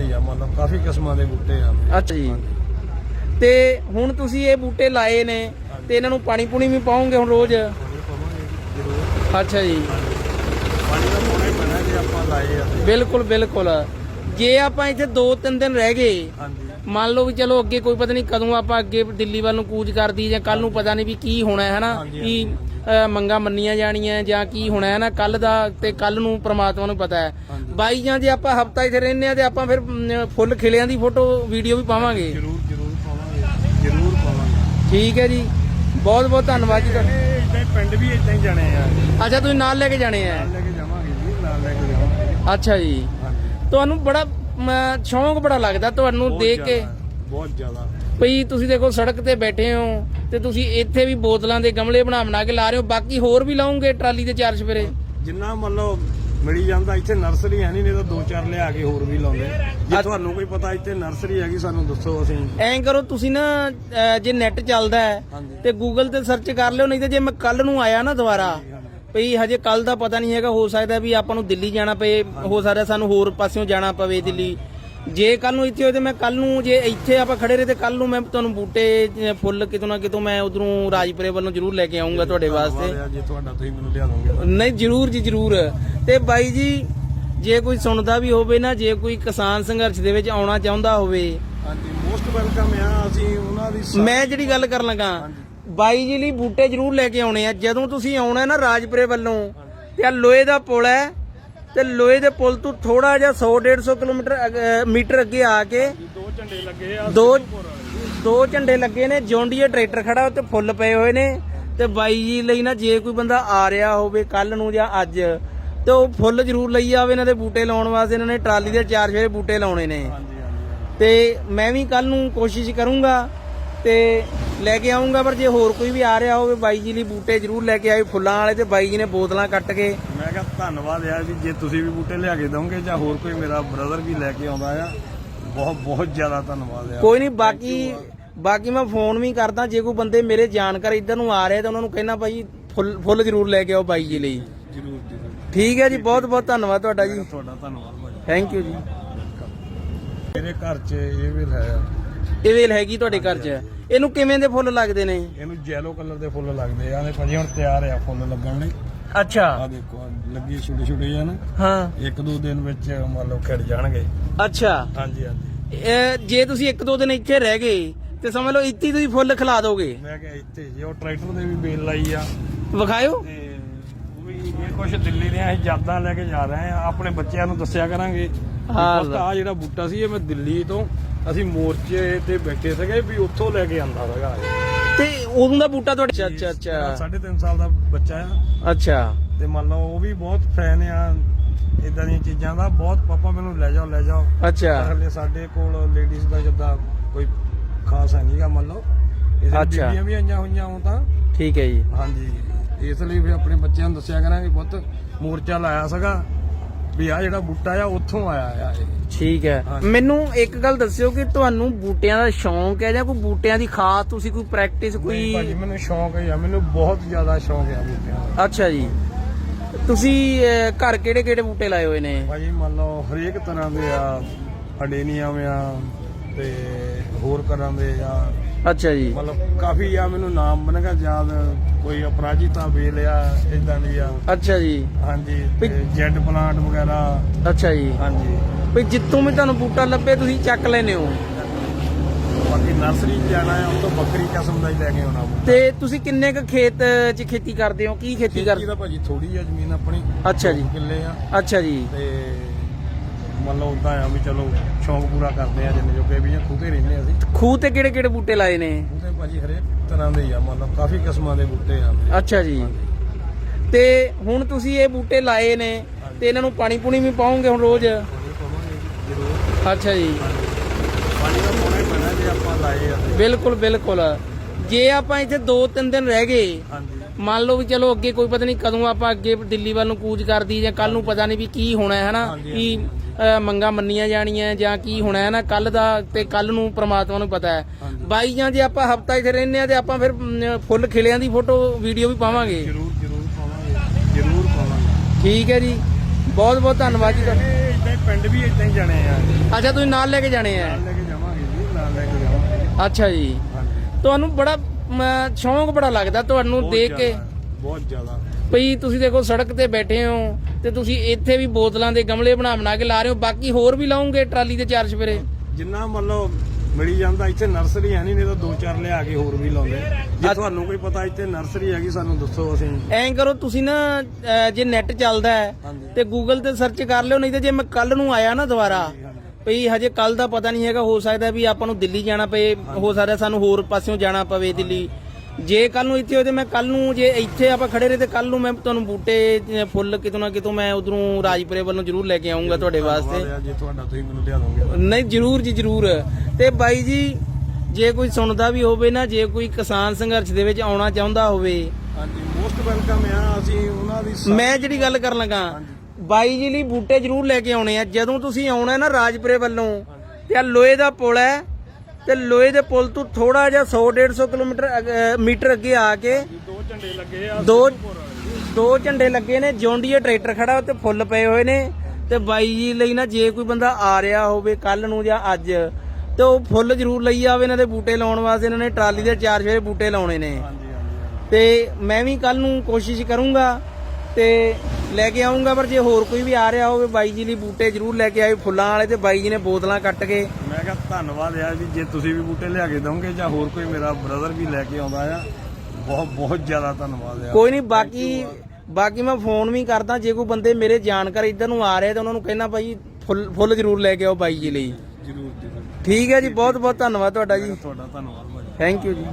ਆ ਮਤਲਬ ਕਾਫੀ ਕਿਸਮਾਂ ਦੇ ਬੂਟੇ ਆ। ਅੱਛਾ ਜੀ। ਤੇ ਹੁਣ ਤੁਸੀਂ ਇਹ ਬੂਟੇ ਲਾਏ ਨੇ ਤੇ ਇਹਨਾਂ ਨੂੰ ਪਾਣੀ ਪੂਣੀ ਵੀ ਪਾਉਂਗੇ ਹੁਣ ਰੋਜ਼? ਪਾਣੀ ਪਾਵਾਂਗੇ ਜ਼ਰੂਰ। ਅੱਛਾ ਜੀ। ਪਾਣੀ ਦਾ ਪਾਉਣਾ ਹੀ ਪੈਣਾ ਜੇ ਆਪਾਂ ਲਾਏ ਆ ਤੇ। ਬਿਲਕੁਲ ਬਿਲਕੁਲ। ਜੇ ਆਪਾਂ ਇੱਥੇ 2-3 ਦਿਨ ਰਹਿ ਗਏ ਹਾਂਜੀ। ਮੰਨ ਲਓ ਵੀ ਚਲੋ ਅੱਗੇ ਕੋਈ ਪਤਾ ਨਹੀਂ ਕਦੋਂ ਆਪਾਂ ਅੱਗੇ ਦਿੱਲੀ ਵੱਲ ਨੂੰ ਕੂਚ ਕਰਦੀ ਜਾਂ ਕੱਲ ਨੂੰ ਪਤਾ ਨਹੀਂ ਵੀ ਕੀ ਹੋਣਾ ਹੈ ਹਨਾ ਹਾਂਜੀ, ਮੰਗਾਂ ਮੰਨੀਆਂ ਜਾਣੀਆਂ ਜਾਂ ਕੀ ਹੋਣਾ ਹੈ ਨਾ ਕੱਲ ਦਾ ਤੇ ਕੱਲ ਨੂੰ ਪ੍ਰਮਾਤਮਾ ਨੂੰ ਪਤਾ ਹੈ। ਬਾਈ ਜਾਂ ਜੇ ਆਪਾਂ ਹਫਤਾ ਇੱਥੇ ਰਹਿੰਦੇ ਆ ਤੇ ਆਪਾਂ ਫਿਰ ਫੁੱਲ ਖਿਲਿਆਂ ਦੀ ਫੋਟੋ ਵੀਡੀਓ ਵੀ ਪਾਵਾਂਗੇ। ਜ਼ਰੂਰ ਜ਼ਰੂਰ ਪਾਵਾਂਗੇ ਜ਼ਰੂਰ ਪਾਵਾਂਗੇ। ਠੀਕ ਹੈ ਜੀ। ਬਹੁਤ ਬਹੁਤ ਧੰਨਵਾਦ ਜੀ ਤੁਹਾਡਾ। ਇਦਾਂ ਪਿੰਡ ਵੀ ਇਦਾਂ ਹੀ ਜਾਣੇ ਆ। ਅੱਛਾ ਤੁਸੀਂ ਨਾਲ ਲੈ ਕੇ ਜਾਣੇ ਆ? ਨਾਲ ਲੈ ਕੇ ਜਾਵਾਂਗੇ ਜੀ ਨਾਲ ਲੈ ਕੇ ਜਾਵਾਂਗੇ। ਅੱਛਾ ਜੀ। ਤੁਹਾਨੂੰ ਬੜਾ ਸ਼ੌਂਕ ਬੜਾ ਲੱਗਦਾ ਤੁਹਾਨੂੰ ਦੇਖ ਕੇ। ਬਹੁਤ ਜ਼ਿਆਦਾ। ਭਈ ਤੁਸੀਂ ਦੇਖੋ ਸੜਕ ਤੇ ਬੈਠੇ ਹੋ ਤੇ ਤੁਸੀਂ ਇੱਥੇ ਵੀ ਬੋਤਲਾਂ ਦੇ ਗਮਲੇ ਬਣਾ ਬਣਾ ਕੇ ਲਾ ਰਹੇ ਹੋ ਬਾਕੀ ਹੋਰ ਵੀ ਲਾਉਂਗੇ ਟਰਾਲੀ ਦੇ ਚਾਰ ਸਵੇਰੇ ਜਿੰਨਾ ਮੰਨ ਲਓ ਮਿਲੀ ਜਾਂਦਾ ਇੱਥੇ ਨਰਸਰੀ ਹੈ ਨਹੀਂ ਨਹੀਂ ਤਾਂ ਦੋ ਚਾਰ ਲਿਆ ਕੇ ਹੋਰ ਵੀ ਲਾਉਂਦੇ। ਜੇ ਤੁਹਾਨੂੰ ਕੋਈ ਪਤਾ ਇੱਥੇ ਨਰਸਰੀ ਹੈਗੀ ਸਾਨੂੰ ਦੱਸੋ ਅਸੀਂ। ਐਂ ਕਰੋ ਤੁਸੀਂ ਨਾ ਜੇ ਨੈਟ ਚੱਲਦਾ ਹੈ। ਤੇ ਗੂਗਲ ਤੇ ਸਰਚ ਕਰ ਲਿਓ ਨਹੀਂ ਤੇ ਜੇ ਮੈਂ ਕੱਲ ਨੂੰ ਆਇਆ ਨਾ ਦੁਬਾਰਾ ਭਈ ਹਜੇ ਕੱਲ ਦਾ ਪਤਾ ਨਹੀਂ ਹੈਗਾ ਹੋ ਸਕਦਾ ਵੀ ਆਪਾਂ ਨੂੰ ਦਿੱਲੀ ਜਾਣਾ ਪਏ ਹੋ ਸਕਦਾ ਸਾਨੂੰ ਹੋਰ ਪਾਸਿਓਂ ਜਾਣਾ ਪਵੇ ਦਿੱਲੀ। ਜੇ ਕੱਲ ਨੂੰ ਇੱਥੇ ਹੋਏ ਤੇ ਮੈਂ ਕੱਲ ਨੂੰ ਜੇ ਇੱਥੇ ਆਪਾਂ ਖੜੇ ਰਹੇ ਤੇ ਕੱਲ ਨੂੰ ਮੈਂ ਤੁਹਾਨੂੰ ਬੂਟੇ ਫੁੱਲ ਕਿਤੋਂ ਨਾ ਕਿਤੋਂ ਮੈਂ ਉਧਰੋਂ ਰਾਜਪੁਰੇ ਵੱਲੋਂ ਜ਼ਰੂਰ ਲੈ ਕੇ ਆਉਂਗਾ ਤੁਹਾਡੇ ਵਾਸਤੇ। ਧੰਨਵਾਦ ਆ ਜੇ ਤੁਹਾਡਾ ਤੁਸੀਂ ਮੈਨੂੰ ਲਿਆ ਦੋਗੇ ਨਹੀਂ ਜਰੂਰ ਜੀ ਜਰੂਰ। ਤੇ ਬਾਈ ਜੀ ਜੇ ਕੋਈ ਸੁਣਦਾ ਵੀ ਹੋਵੇ ਨਾ ਜੇ ਕੋਈ ਕਿਸਾਨ ਸੰਘਰਸ਼ ਦੇ ਵਿੱਚ ਆਉਣਾ ਚਾਹੁੰਦਾ ਹੋਵੇ। ਹਾਂਜੀ ਮੋਸਟ ਵੈਲਕਮ ਆ ਅਸੀਂ ਉਹਨਾਂ ਦੀ ਸਾ- ਮੈਂ ਜਿਹੜੀ ਗੱਲ ਕਰਨ ਲੱਗਾ ਬਾਈ ਜੀ ਲਈ ਬੂਟੇ ਜਰੂਰ ਲੈ ਕੇ ਆਉਣੇ ਆ। ਜਦੋਂ ਤੁਸੀਂ ਆਉਣਾ ਨਾ ਰਾਜਪੁਰੇ ਵੱਲੋਂ ਤੇ ਆ ਲੋਹੇ ਦਾ ਪੁਲ ਹੈ ਤੇ ਲੋਹੇ ਦੇ ਪੁਲ ਤੋਂ ਥੋੜਾ ਜਿਹਾ 100 150 ਕਿਲੋਮੀਟਰ ਮੀਟਰ ਅੱਗੇ ਆ ਕੇ ਦੋ ਝੰਡੇ ਲੱਗੇ ਆ ਦੋ ਦੋ ਝੰਡੇ ਲੱਗੇ ਨੇ ਜੌਂਡੀਆ ਟਰੈਕਟਰ ਖੜਾ ਉੱਤੇ ਫੁੱਲ ਪਏ ਹੋਏ ਨੇ। ਤੇ ਬਾਈ ਜੀ ਲਈ ਨਾ ਜੇ ਕੋਈ ਬੰਦਾ ਆ ਰਿਹਾ ਹੋਵੇ ਕੱਲ ਨੂੰ ਜਾਂ ਅੱਜ ਤੇ ਉਹ ਫੁੱਲ ਜ਼ਰੂਰ ਲਈ ਆਵੇ ਇਹਨਾਂ ਦੇ ਬੂਟੇ ਲਾਉਣ ਵਾਸਤੇ ਇਹਨਾਂ ਨੇ ਟਰਾਲੀ ਦੇ ਚਾਰ ਛੇ ਬੂਟੇ ਲਾਉਣੇ ਨੇ। ਤੇ ਮੈਂ ਵੀ ਕੱਲ ਨੂੰ ਕੋਸ਼ਿਸ਼ ਕਰੂੰਗਾ ਤੇ ਲੈ ਕੇ ਆਉਂਗਾ ਪਰ ਜੇ ਹੋਰ ਕੋਈ ਵੀ ਆ ਰਿਹਾ ਹੋਵੇ ਬਾਈ ਜੀ ਲਈ ਬੂਟੇ ਜ਼ਰੂਰ ਲੈ ਕੇ ਆਏ ਫੁੱਲਾਂ ਵਾਲੇ ਤੇ ਬਾਈ ਜੀ ਨੇ ਬੋਤਲਾਂ ਕੱਟ ਕੇ। ਮੈਂ ਕਿਹਾ ਧੰਨਵਾਦ ਯਾਰ ਵੀ ਜੇ ਤੁਸੀਂ ਵੀ ਬੂਟੇ ਲਿਆ ਕੇ ਦੋਗੇ ਜਾਂ ਹੋਰ ਕੋਈ ਮੇਰਾ ਬ੍ਰਦਰ ਵੀ ਲੈ ਕੇ ਆਉਂਦਾ ਆ ਬਹੁਤ ਬਹੁਤ ਜ਼ਿਆਦਾ ਧੰਨਵਾਦ ਯਾਰ। ਕੋਈ ਨਹੀਂ ਬਾਕੀ ਬਾਕੀ ਮੈਂ ਫੋਨ ਵੀ ਕਰਦਾ ਜੇ ਕੋਈ ਬੰਦੇ ਮੇਰੇ ਜਾਣਕਾਰ ਇੱਧਰ ਨੂੰ ਆ ਰਹੇ ਤਾਂ ਉਹਨਾਂ ਨੂੰ ਕਹਿਣਾ ਭਾਈ ਫੁੱਲ ਫੁੱਲ ਜ਼ਰੂਰ ਲੈ ਕੇ ਆਓ ਬਾਈ ਜੀ ਲਈ। ਜਰੂਰ ਜਰੂਰ। ਠੀਕ ਹੈ ਜੀ ਬਹੁਤ ਬਹੁਤ ਧੰਨਵਾਦ ਤੁਹਾਡਾ ਜੀ। ਤੁਹਾਡਾ ਧੰਨਵਾਦ ਭਾਜੀ ਥੈਂਕ ਯੂ ਜੀ। ਮੇਰੇ ਘਰ 'ਚ ਇਹ ਵੀ ਹੈ। ਇਹ ਵੇਲ ਹੈਗੀ ਤੁਹਾਡੇ ਘਰ 'ਚ? ਇਹਨੂੰ ਕਿਵੇਂ ਦੇ ਫੁੱਲ ਲੱਗਦੇ ਨੇ? ਇਹਨੂੰ ਯੈਲੋ ਕਲਰ ਦੇ ਫੁੱਲ ਲੱਗਦੇ ਆ। ਨੇ ਭਾਜੀ ਹੁਣ ਤਿਆਰ ਆ ਫੁੱਲ ਲੱਗਣ ਲਈ। ਅੱਛਾ। ਆ ਦੇਖੋ ਆਹ ਲੱਗੀ ਛੋਟੇ ਛੋਟੇ ਨਾ। ਹਾਂ। ਇੱਕ ਦੋ ਦਿਨ ਵਿੱਚ ਮੰਨ ਲਓ ਖਿੜ ਜਾਣਗੇ। ਅੱਛਾ। ਹਾਂਜੀ ਹਾਂਜੀ। ਇਹ ਜੇ ਤੁਸੀਂ ਇੱਕ ਦੋ ਦਿਨ ਇੱਥੇ ਰਹਿ ਗਏ ਤੇ ਸਮਝ ਲਓ ਇੱਥੇ ਹੀ ਤੁਸੀਂ ਫੁੱਲ ਖਿਲਾ ਦੋਗੇ। ਮੈਂ ਕਿਹਾ ਇੱਥੇ ਜੇ ਉਹ ਟਰੈਕਟਰ ਦੇ ਵੀ ਬੇਲ ਲਾਈ ਆ। ਵਿਖਾਇਓ। ਤੇ ਉਹ ਵੀ ਇਹ ਕੁਝ ਦਿੱਲੀ ਦੀਆਂ ਅਸੀਂ ਯਾਦਾਂ ਲੈ ਕੇ ਜਾ ਰਹੇ ਆ। ਆਪਣੇ ਬੱਚਿਆਂ ਨੂੰ ਦੱਸਿਆ ਕਰਾਂਗੇ। ਹਾਂ। ਆ ਜਿਹੜਾ ਬੂਟਾ ਸੀ ਇਹ ਮੈਂ ਦਿੱਲੀ ਤੋਂ ਅਸੀਂ ਮੋਰਚੇ ਤੇ ਬੈਠੇ ਸੀਗੇ ਵੀ ਉੱਥੋਂ ਲੈ ਕੇ ਆਂਦਾ ਸੀਗਾ। ਤੇ ਉਦੋਂ ਦਾ ਬੂਟਾ ਤੁਹਾਡੇ ਅੱਛਾ ਅੱਛਾ ਅੱਛਾ। ਸਾਢੇ ਤਿੰਨ ਸਾਲ ਦਾ ਬੱਚਾ ਆ। ਅੱਛਾ। ਤੇ ਮੰਨ ਲਓ ਉਹ ਵੀ ਬਹੁਤ ਫੈਨ ਆ ਇਦਾਂ ਦੀਆਂ ਚੀਜ਼ਾਂ ਦਾ। ਬਹੁਤ ਪਾਪਾ ਮੈਨੂੰ ਲੈ ਜਾਓ ਲੈ ਜਾਓ। ਅੱਛਾ। ਹਲੇ ਸਾਡੇ ਕੋਲ ਲੇਡੀਜ਼ ਦਾ ਜਿੱਦਾਂ ਕੋਈ ਖਾਸ ਹੈ ਨਹੀਂਗਾ ਮੰਨ ਲਓ। ਇਸ ਲਈ ਅੱਛਾ। ਬੀਬੀਆਂ ਵੀ ਆਈਆਂ ਹੋਈਆਂ ਹੁਣ ਤਾਂ। ਠੀਕ ਹੈ ਜੀ। ਹਾਂਜੀ। ਇਸ ਲਈ ਵੀ ਆਪਣੇ ਬੱਚਿਆਂ ਨੂੰ ਦੱਸਿਆ ਕਰਾਂਗੇ ਪੁੱਤ। ਮੋਰਚਾ ਲਾਇਆ ਸੀਗਾ। ਵੀ ਆ ਜਿਹੜਾ ਬੂਟਾ ਆ ਉੱਥੋਂ ਆਇਆ ਆ ਇਹ। ਠੀਕ ਹੈ। ਮੈਨੂੰ ਇੱਕ ਗੱਲ ਦੱਸਿਓ ਕਿ ਤੁਹਾਨੂੰ ਬੂਟਿਆਂ ਦਾ ਸ਼ੌਂਕ ਹੈ ਜਾਂ ਕੋਈ ਬੂਟਿਆਂ ਦੀ ਖਾਸ ਤੁਸੀਂ ਕੋਈ ਪ੍ਰੈਕਟਿਸ ਨਹੀਂ ਭਾਜੀ ਕੋਈ ਮੈਨੂੰ ਸ਼ੌਂਕ ਹੈ ਮੈਨੂੰ ਬਹੁਤ ਜ਼ਿਆਦਾ ਸ਼ੌਂਕ ਹੈ ਬੂਟਿਆਂ ਦਾ। ਅੱਛਾ ਜੀ। ਤੁਸੀਂ ਅਹ, ਘਰ ਕਿਹੜੇ ਕਿਹੜੇ ਬੂਟੇ ਲਾਏ ਹੋਏ ਨੇ? ਭਾਜੀ ਮੰਨ ਲਓ ਹਰੇਕ ਤਰ੍ਹਾਂ ਦੇ ਆ ਅਡੇਨੀਅਮ ਆ ਤੇ ਹੋਰ ਤਰ੍ਹਾਂ ਦੇ ਆ। ਅੱਛਾ ਜੀ। ਮਤਲਬ ਕਾਫੀ ਆ ਮੈਨੂੰ ਨਾਮ ਬਣੇਗਾ ਯਾਦ ਕੋਈ ਅਪਰਾਜਿਤਾ ਵੇਲ ਆ ਇਦਾਂ ਦੀ ਆ। ਅੱਛਾ ਜੀ। ਹਾਂਜੀ ਤੇ ਜੈਡ ਪਲਾਂਟ ਵਗੈਰਾ। ਅੱਛਾ ਜੀ। ਹਾਂਜੀ। ਵੀ ਜਿੱਥੋਂ ਵੀ ਤੁਹਾਨੂੰ ਬੂਟਾ ਲੱਭੇ ਤੁਸੀਂ ਚੱਕ ਲੈਨੇ ਹੋ। ਬਾਕੀ ਨਰਸਰੀ ਜਾਣਾ ਹੈ ਉਹ ਤੋਂ ਬੱਕਰੀ ਕਿਸਮ ਦਾ ਹੀ ਲੈ ਕੇ ਆਉਣਾ ਤੇ ਤੁਸੀਂ ਕਿੰਨੇ ਕੁ ਖੇਤ 'ਚ ਖੇਤੀ ਕਰਦੇ ਹੋ? ਕੀ ਖੇਤੀ ਕਰਦੇ ਦਾ ਭਾਜੀ ਥੋੜੀ ਆ ਜ਼ਮੀਨ ਆਪਣੀ। ਅੱਛਾ ਜੀ। ਕਿੱਲੇ ਆ। ਅੱਛਾ ਜੀ। ਤੇ ਮੰਨ ਲਓ ਉਦਾਂ ਆ ਵੀ ਚਲੋ ਸ਼ੌਂਕ ਪੂਰਾ ਕਰਦੇ ਆ ਜਿੰਨੇ ਜੋਗੇ ਵੀ ਆ ਖੂਤੇ ਰਹਿੰਦੇ ਆ ਅਸੀਂ। ਖੂਹ ਤੇ ਕਿਹੜੇ ਕਿਹੜੇ ਬੂਟੇ ਲਾਏ ਨੇ? ਉਹਦੇ ਭਾਜੀ ਹਰੇਕ ਤਰ੍ਹਾਂ ਦੇ ਹੀ ਆ ਮੰਨ ਲਓ ਕਾਫੀ ਕਿਸਮਾਂ ਦੇ ਬੂਟੇ ਆ ਅੱਛਾ ਜੀ। ਤੇ ਹੁਣ ਤੁਸੀਂ ਇਹ ਬੂਟੇ ਲਾਏ ਨੇ ਤੇ ਇਹਨਾਂ ਨੂੰ ਪਾਣੀ ਪੂਣੀ ਵੀ ਪਾਉਂਗੇ ਹੁਣ ਰੋਜ਼? ਅੱਛਾ ਜੀ। ਪਾਣੀ ਦਾ ਪਾਉਣਾ ਹੀ ਪੈਣਾ ਜੇ ਆਪਾਂ ਲਾਏ ਆ ਤੇ। ਬਿਲਕੁਲ ਬਿਲਕੁਲ। ਜੇ ਆਪਾਂ ਇੱਥੇ 2-3 ਦਿਨ ਰਹਿ ਗਏ ਹਾਂਜੀ। ਮੰਨ ਲਓ ਵੀ ਚਲੋ ਅੱਗੇ ਕੋਈ ਪਤਾ ਨਹੀਂ ਕਦੋਂ ਆਪਾਂ ਅੱਗੇ ਦਿੱਲੀ ਵੱਲ ਨੂੰ ਕੂਚ ਕਰਦੀ ਜਾਂ ਕੱਲ ਨੂੰ ਪਤਾ ਨਹੀਂ ਵੀ ਕੀ ਹੋਣਾ ਹੈ ਹਨਾ ਹਾਂਜੀ, ਕੀ ਮੰਗਾਂ ਮੰਨੀਆਂ ਜਾਣੀਆਂ ਜਾਂ ਕੀ ਹੋਣਾ ਹੈ ਨਾ ਕੱਲ ਦਾ ਤੇ ਕੱਲ ਨੂੰ ਪ੍ਰਮਾਤਮਾ ਨੂੰ ਪਤਾ ਹੈ। ਬਾਈ ਜਾਂ ਜੇ ਆਪਾਂ ਹਫਤਾ ਇੱਥੇ ਰਹਿੰਦੇ ਆ ਤੇ ਆਪਾਂ ਫਿਰ ਫੁੱਲ ਖਿਲਿਆਂ ਦੀ ਫੋਟੋ ਵੀਡੀਓ ਵੀ ਪਾਵਾਂਗੇ। ਜ਼ਰੂਰ ਜ਼ਰੂਰ ਪਾਵਾਂਗੇ। ਜ਼ਰੂਰ ਪਾਵਾਂਗੇ। ਠੀਕ ਹੈ ਜੀ। ਬਹੁਤ ਬਹੁਤ ਧੰਨਵਾਦ ਜੀ ਤੁਹਾਡਾ। ਇਦਾਂ ਪਿੰਡ ਵੀ ਇਦਾਂ ਹੀ ਜਾਣੇ ਆ। ਅੱਛਾ ਤੁਸੀਂ ਨਾਲ ਲੈ ਕੇ ਜਾਣੇ ਆ? ਨਾਲ ਲੈ ਕੇ ਜਾਵਾਂਗੇ ਜੀ ਨਾਲ ਲੈ ਕੇ ਜਾਵਾਂਗੇ। ਅੱਛਾ ਜੀ। ਤੁਹਾਨੂੰ ਬੜਾ ਸ਼ੌਂਕ ਬੜਾ ਲੱਗਦਾ ਤੁਹਾਨੂੰ ਦੇਖ ਕੇ। ਬਹੁਤ ਜ਼ਿਆਦਾ। ਭਈ ਤੁਸੀਂ ਦੇਖੋ ਸੜਕ ਤੇ ਬੈਠੇ ਹੋ ਤੇ ਤੁਸੀਂ ਇੱਥੇ ਵੀ ਬੋਤਲਾਂ ਦੇ ਗਮਲੇ ਬਣਾ ਬਣਾ ਕੇ ਲਾ ਰਹੇ ਹੋ ਬਾਕੀ ਹੋਰ ਵੀ ਲਾਉਂਗੇ ਟਰਾਲੀ ਦੇ ਚਾਰ ਚਫੇਰੇ? ਜਿੰਨਾ ਮੰਨ ਲਓ ਮਿਲੀ ਜਾਂਦਾ ਇੱਥੇ ਨਰਸਰੀ ਹੈ ਨਹੀਂ ਨਹੀਂ ਤਾਂ ਦੋ ਚਾਰ ਲਿਆ ਕੇ ਹੋਰ ਵੀ ਲਾਉਂਦੇ। ਜੇ ਤੁਹਾਨੂੰ ਕੋਈ ਪਤਾ ਇੱਥੇ ਨਰਸਰੀ ਹੈਗੀ ਸਾਨੂੰ ਦੱਸੋ ਅਸੀਂ। ਐਂ ਕਰੋ ਤੁਸੀਂ ਨਾ ਜੇ ਨੈਟ ਚੱਲਦਾ ਹੈ। ਤੇ ਗੂਗਲ ਤੇ ਸਰਚ ਕਰ ਲਿਓ ਨਹੀਂ ਤੇ ਜੇ ਮੈਂ ਕੱਲ ਨੂੰ ਆਇਆ ਨਾ ਦੁਬਾਰਾ ਭਈ ਹਜੇ ਕੱਲ ਦਾ ਪਤਾ ਨਹੀਂ ਹੈਗਾ ਹੋ ਸਕਦਾ ਵੀ ਆਪਾਂ ਨੂੰ ਦਿੱਲੀ ਜਾਣਾ ਪਏ ਹੋ ਸਕਦਾ ਸਾਨੂੰ ਹੋਰ ਪਾਸਿਓਂ ਜਾਣਾ ਪਵੇ ਦਿੱਲੀ। ਜੇ ਕੱਲ ਨੂੰ ਇੱਥੇ ਹੋਏ ਤੇ ਮੈਂ ਕੱਲ ਨੂੰ ਜੇ ਇੱਥੇ ਆਪਾਂ ਖੜੇ ਰਹੇ ਤੇ ਕੱਲ ਨੂੰ ਮੈਂ ਤੁਹਾਨੂੰ ਬੂਟੇ ਫੁੱਲ ਕਿਤੋਂ ਨਾ ਕਿਤੋਂ ਮੈਂ ਉਧਰੋਂ ਰਾਜਪੁਰੇ ਵੱਲੋਂ ਜ਼ਰੂਰ ਲੈ ਕੇ ਆਉਂਗਾ ਤੁਹਾਡੇ ਵਾਸਤੇ। ਧੰਨਵਾਦ ਆ ਜੇ ਤੁਹਾਡਾ ਤੁਸੀਂ ਮੈਨੂੰ ਲਿਆ ਦੋਗੇ। ਨਹੀਂ ਜਰੂਰ ਜੀ ਜਰੂਰ। ਤੇ ਬਾਈ ਜੀ ਜੇ ਕੋਈ ਸੁਣਦਾ ਵੀ ਹੋਵੇ ਨਾ ਜੇ ਕੋਈ ਕਿਸਾਨ ਸੰਘਰਸ਼ ਦੇ ਵਿੱਚ ਆਉਣਾ ਚਾਹੁੰਦਾ ਹੋਵੇ। ਹਾਂਜੀ ਮੋਸਟ ਵੈਲਕਮ ਆ ਅਸੀਂ ਉਹਨਾਂ ਦੀ ਸਾ- ਮੈਂ ਜਿਹੜੀ ਗੱਲ ਕਰਨ ਲੱਗਾ ਬਾਈ ਜੀ ਲਈ ਬੂਟੇ ਜਰੂਰ ਲੈ ਕੇ ਆਉਣੇ ਆ। ਜਦੋਂ ਤੁਸੀਂ ਆਉਣਾ ਨਾ ਰਾਜਪੁਰੇ ਵੱਲੋਂ ਤੇ ਆ ਲੋਹੇ ਦਾ ਪੁਲ ਹੈ ਤੇ ਲੋਹੇ ਦੇ ਪੁਲ ਤੋਂ ਥੋੜਾ ਜਿਹਾ 100 150 ਕਿਲੋਮੀਟਰ ਮੀਟਰ ਅੱਗੇ ਆ ਕੇ ਦੋ ਝੰਡੇ ਲੱਗੇ ਆ ਦੋ ਦੋ ਝੰਡੇ ਲੱਗੇ ਨੇ ਜੌਂਡੀਏ ਟਰੈਕਟਰ ਖੜਾ ਉੱਤੇ ਫੁੱਲ ਪਏ ਹੋਏ ਨੇ। ਤੇ ਬਾਈ ਜੀ ਲਈ ਨਾ ਜੇ ਕੋਈ ਬੰਦਾ ਆ ਰਿਹਾ ਹੋਵੇ ਕੱਲ ਨੂੰ ਜਾਂ ਅੱਜ ਤੇ ਉਹ ਫੁੱਲ ਜ਼ਰੂਰ ਲਈ ਆਵੇ ਇਹਨਾਂ ਦੇ ਬੂਟੇ ਲਾਉਣ ਵਾਸਤੇ ਇਹਨਾਂ ਨੇ ਟਰਾਲੀ ਦੇ ਚਾਰ ਛੇ ਬੂਟੇ ਲਾਉਣੇ ਨੇ। ਤੇ ਮੈਂ ਵੀ ਕੱਲ ਨੂੰ ਕੋਸ਼ਿਸ਼ ਕਰੂੰਗਾ ਤੇ ਲੈ ਕੇ ਆਉਂਗਾ ਪਰ ਜੇ ਹੋਰ ਕੋਈ ਵੀ ਆ ਰਿਹਾ ਹੋਵੇ ਬਾਈ ਜੀ ਲਈ ਬੂਟੇ ਜ਼ਰੂਰ ਲੈ ਕੇ ਆਏ ਫੁੱਲਾਂ ਵਾਲੇ ਤੇ ਬਾਈ ਜੀ ਨੇ ਬੋਤਲਾਂ ਕੱਟ ਕੇ। ਮੈਂ ਕਿਹਾ ਧੰਨਵਾਦ ਯਾਰ ਵੀ ਜੇ ਤੁਸੀਂ ਵੀ ਬੂਟੇ ਲਿਆ ਕੇ ਦੋਗੇ ਜਾਂ ਹੋਰ ਕੋਈ ਮੇਰਾ ਬ੍ਰਦਰ ਵੀ ਲੈ ਕੇ ਆਉਂਦਾ ਆ ਬਹੁਤ ਬਹੁਤ ਜ਼ਿਆਦਾ ਧੰਨਵਾਦ ਯਾਰ। ਕੋਈ ਨਹੀਂ ਬਾਕੀ ਬਾਕੀ ਮੈਂ ਫੋਨ ਵੀ ਕਰਦਾ ਜੇ ਕੋਈ ਬੰਦੇ ਮੇਰੇ ਜਾਣਕਾਰ ਇੱਧਰ ਨੂੰ ਆ ਰਹੇ ਤਾਂ ਉਹਨਾਂ ਨੂੰ ਕਹਿਣਾ ਭਾਈ ਫੁੱਲ ਫੁੱਲ ਜ਼ਰੂਰ ਲੈ ਕੇ ਆਓ ਬਾਈ ਜੀ ਲਈ। ਜਰੂਰ ਠੀਕ ਹੈ ਜੀ ਬਹੁਤ ਬਹੁਤ ਧੰਨਵਾਦ ਤੁਹਾਡਾ ਜੀ। ਤੁਹਾਡਾ ਧੰਨਵਾਦ ਥੈਂਕ ਯੂ ਜੀ।